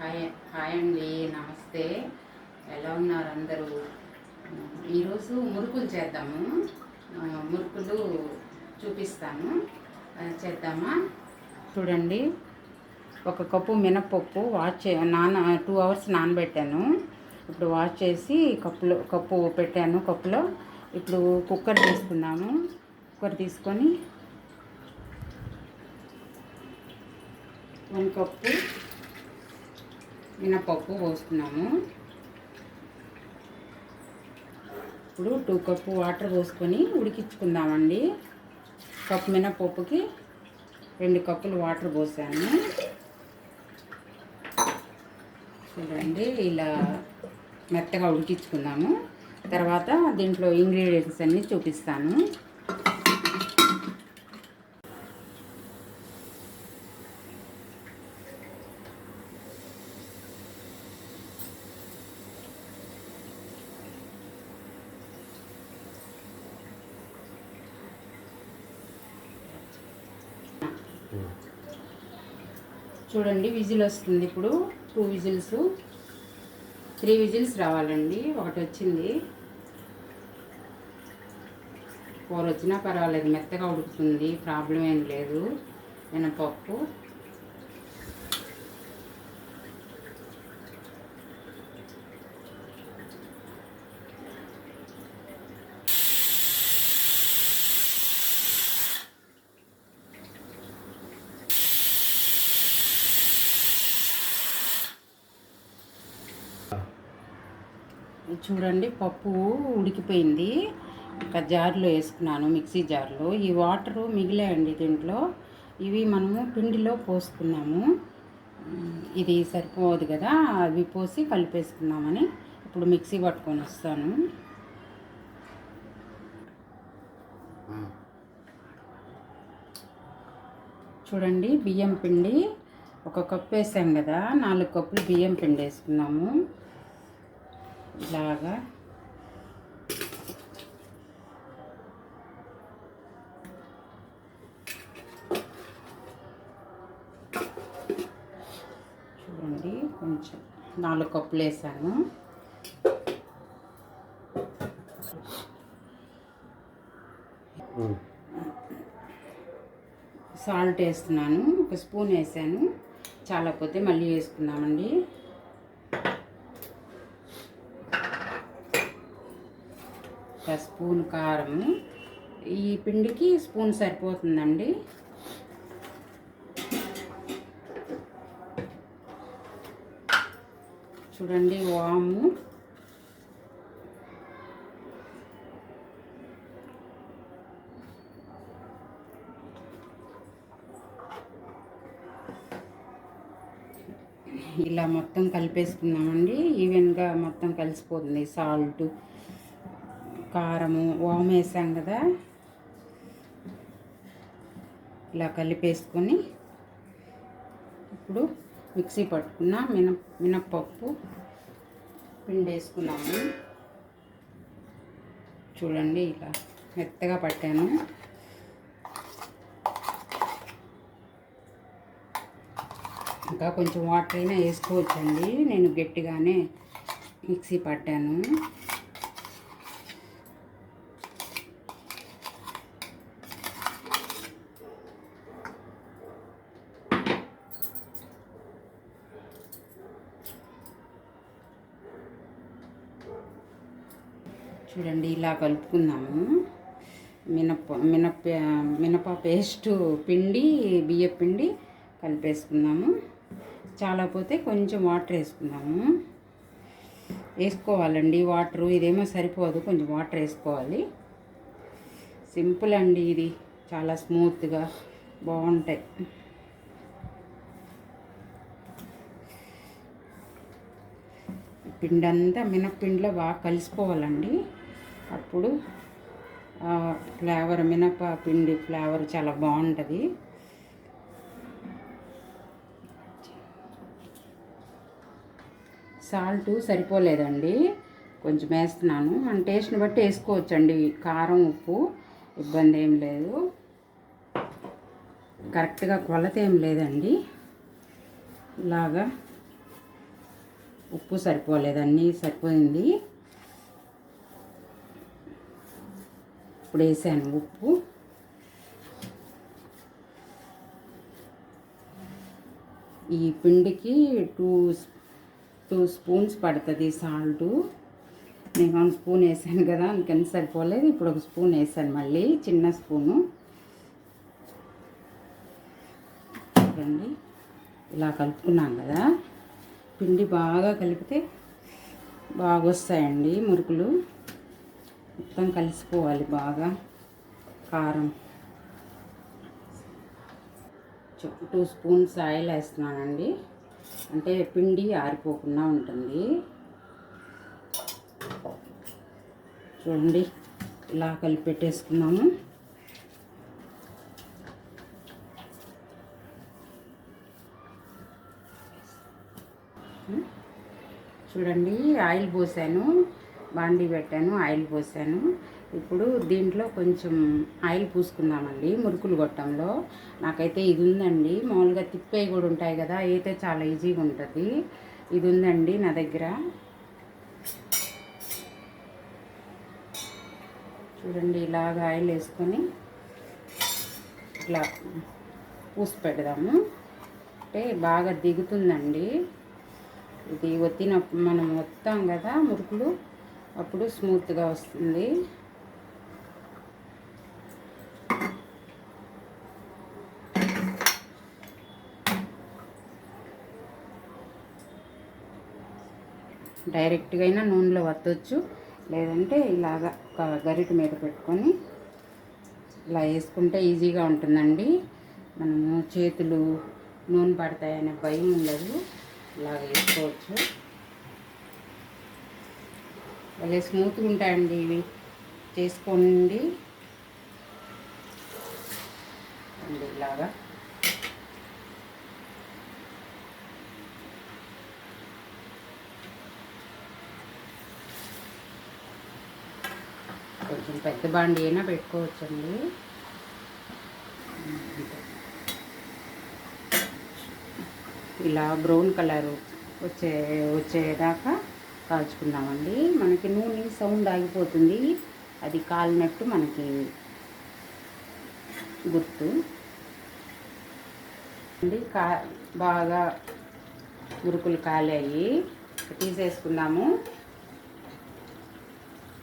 Hi hi అండి నమస్తే. ఎలా ఉన్నారు అందరూ? ఈరోజు మురుకులు చేద్దాము. మురుకులు చూపిస్తాను. చేద్దామా? చూడండి. ఒక కప్పు మినప్పప్పు వాష్ చే నాన టూ అవర్స్ నానబెట్టాను. ఇప్పుడు వాష్ చేసి కప్పులో కప్పు పెట్టాను కప్పులో. ఇప్పుడు కుక్కర్ తీసుకున్నాము కుక్కర్ తీసుకొని వన్ కప్పు మినపప్పు పోసుకున్నాము ఇప్పుడు టూ కప్పు వాటర్ పోసుకొని ఉడికించుకుందామండి. కప్పు మినపప్పుకి రెండు కప్పులు వాటర్ పోసాను. చూడండి ఇలా మెత్తగా ఉడికించుకుందాము. తర్వాత దీంట్లో ఇంగ్రీడియంట్స్ అన్నీ చూపిస్తాను. చూడండి విజిల్ వస్తుంది ఇప్పుడు. Two whistles. త్రీ విజిల్స్ రావాలండి. ఒకటి వచ్చింది. కూర వచ్చినా పర్వాలేదు. మెత్తగా ఉడుకుతుంది. ప్రాబ్లం ఏం లేదు. మినపప్పు. చూడండి పప్పు ఉడికిపోయింది. ఇంకా జార్లో వేసుకున్నాను మిక్సీ జార్లో. ఈ వాటరు మిగిలాయండి దీంట్లో. ఇవి మనము పిండిలో పోసుకున్నాము. ఇది సరిపోదు కదా అవి పోసి కలిపేసుకున్నామని ఇప్పుడు మిక్సీ పట్టుకొని వస్తాను. చూడండి బియ్యం పిండి. ఒక కప్పు వేసాం కదా నాలుగు కప్పులు బియ్యం పిండి వేసుకున్నాము. ఇలాగా. చూడండి కొంచెం నాలుగు కప్పులు వేసాను. సాల్ట్ వేస్తున్నాను ఒక స్పూన్ వేసాను. చాలా పోతే మళ్ళీ వేసుకుందామండి. ఒక స్పూన్ కారం. ఈ పిండికి స్పూన్ సరిపోతుందండి. చూడండి వాము. ఇలా మొత్తం కలిపేసుకున్నామండి ఈవెన్గా మొత్తం కలిసిపోతుంది. సాల్ట్ కారము వాము వేసాం కదా. ఇలా కలిపేసుకొని ఇప్పుడు మిక్సీ పట్టుకున్న మిన మినప్పప్పు పిండి వేసుకున్నాము చూడండి ఇలా మెత్తగా పట్టాను. ఇంకా కొంచెం వాటర్ అయినా వేసుకోవచ్చండి. నేను గట్టిగానే మిక్సీ పట్టాను. చూడండి ఇలా కలుపుకుందాము. మినప మినప మినప పేస్టు పిండి బియ్య పిండి కలిపేసుకుందాము. చాలా పోతే కొంచెం వాటర్ వేసుకుందాము. వేసుకోవాలండి వాటరు ఇదేమో సరిపోదు కొంచెం వాటర్ వేసుకోవాలి. సింపుల్ అండి ఇది చాలా స్మూత్గా బాగుంటాయి. పిండి అంతా మినప్పిండిలో బాగా కలిసిపోవాలండి. అప్పుడు ఫ్లేవర్ మినప పిండి ఫ్లేవర్ చాలా బాగుంటుంది. సాల్ట్ సరిపోలేదండి. కొంచెం వేస్తున్నాను. మన టేస్ట్ని బట్టి వేసుకోవచ్చండి. కారం ఉప్పు ఇబ్బంది ఏం లేదు. కరెక్ట్గా కొలత ఏం లేదండి. ఇలాగా ఉప్పు సరిపోలేదు. అన్నీ సరిపోయింది. ఇప్పుడు వేసాను ఉప్పు. ఈ పిండికి టూ టూ స్పూన్స్ పడుతుంది సాల్ట్. నేను వన్ స్పూన్ వేసాను కదా అందుకని సరిపోలేదు. ఇప్పుడు ఒక స్పూన్ వేసాను మళ్ళీ చిన్న స్పూను. చూడండి ఇలా కలుపుకున్నాం కదా. పిండి బాగా కలిపితే బాగా వస్తాయండి మురుకులు. మొత్తం కలిసిపోవాలి బాగా. కారం. టూ స్పూన్స్ ఆయిల్ వేస్తున్నానండి. అంటే పిండి ఆరిపోకుండా ఉంటుంది. చూడండి ఇలా కలిపి పెట్టేసుకున్నాము చూడండి ఆయిల్ పోసాను. బాండీ పెట్టాను ఆయిల్ పోసాను. ఇప్పుడు దీంట్లో కొంచెం ఆయిల్ పూసుకుందామండి మురుకులు గొట్టంలో. నాకైతే ఇది ఉందండి. మామూలుగా తిప్పేవి కూడా ఉంటాయి కదా అయితే చాలా ఈజీగా ఉంటుంది. ఇది ఉందండి నా దగ్గర. చూడండి ఇలాగ ఆయిల్ వేసుకొని ఇట్లా పూసి పెడదాము. అంటే బాగా దిగుతుందండి. ఇది ఒత్తినప్పుడు మనం వస్తాం కదా మురుకులు. అప్పుడు స్మూత్గా వస్తుంది. డైరెక్ట్గా అయినా నూనెలో వత్తొచ్చు లేదంటే ఇలాగ ఒక గరిట మీద పెట్టుకొని ఇలా వేసుకుంటే ఈజీగా ఉంటుందండి. మనము చేతులు నూనె పడతాయనే భయం ఉండదు. ఇలాగ వేసుకోవచ్చు. భలే స్మూత్గా ఉంటాయండి ఇవి. చేసుకోండి. అండి ఇలాగా. కొంచెం పెద్ద బాండి అయినా పెట్టుకోవచ్చండి. ఇలా బ్రౌన్ కలరు వచ్చే వచ్చేదాకా కాల్చుకుందామండి. మనకి నూనె సౌండ్ ఆగిపోతుంది. అది కాలినట్టు మనకి గుర్తు. అండి కా బాగా మురుకులు కాలాయి. తీసేసుకుందాము.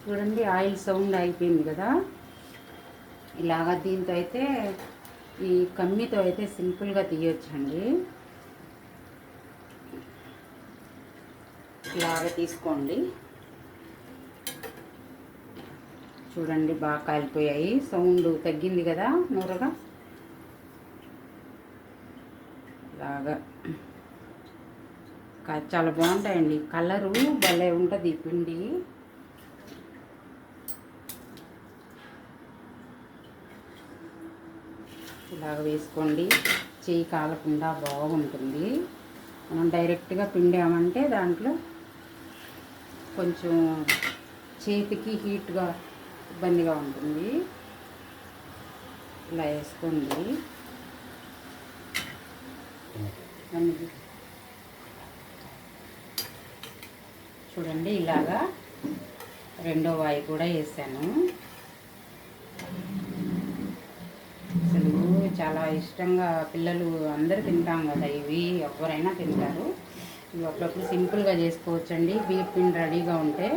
చూడండి ఆయిల్ సౌండ్ అయిపోయింది కదా. ఇలాగా దీంతో అయితే ఈ కమ్మితో అయితే సింపుల్గా తీయొచ్చండి. ఇలాగ తీసుకోండి. చూడండి బాగా కాలిపోయాయి. సౌండ్ తగ్గింది కదా నూరగా? ఇలాగా కా- చాలా బాగుంటాయండి. కలరు భలే ఉంటుంది పిండి. ఇలాగ వేసుకోండి. చేయి కాలకుండా బాగుంటుంది. మనం డైరెక్ట్గా పిండామంటే దాంట్లో కొంచెం చేతికి హీట్గా ఇబ్బందిగా ఉంటుంది. ఇలా వేసుకోండి. చూడండి ఇలాగా రెండో వాయి కూడా వేసాను. అసలు చాలా ఇష్టంగా పిల్లలు అందరూ తింటాం కదా ఇవి ఎవరైనా తింటారు. అప్పుడప్పుడు సింపుల్గా చేసుకోవచ్చండి. బియ్య పిండి రెడీగా ఉంటే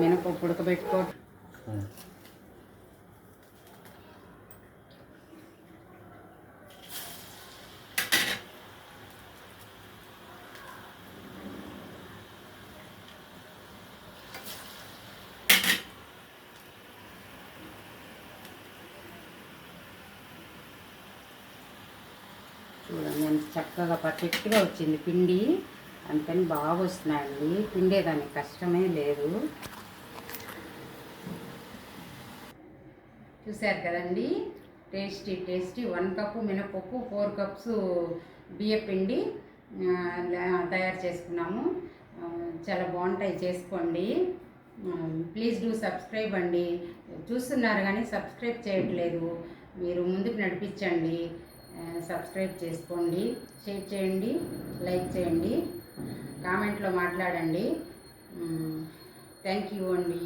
మినపప్పు ఉడకబెట్టుకో చూడండి ఎంత చక్కగా పర్ఫెక్ట్గా వచ్చింది పిండి. అందుకని బాగా వస్తున్నాయండి. పిండేదానికి కష్టమే లేదు. చూశారు కదండి? Tasty tasty. వన్ కప్పు మినపప్పు ఫోర్ కప్స్ బియ్య పిండి తయారు చేసుకున్నాము. చాలా బాగుంటాయి. చేసుకోండి. ప్లీజ్ డూ సబ్స్క్రైబ్ అండి. చూస్తున్నారు కానీ సబ్స్క్రైబ్ చేయట్లేదు. మీరు ముందుకు నడిపించండి. సబ్స్క్రైబ్ చేసుకోండి షేర్ చేయండి లైక్ చేయండి కామెంట్లో మాట్లాడండి. థ్యాంక్ యూ అండి.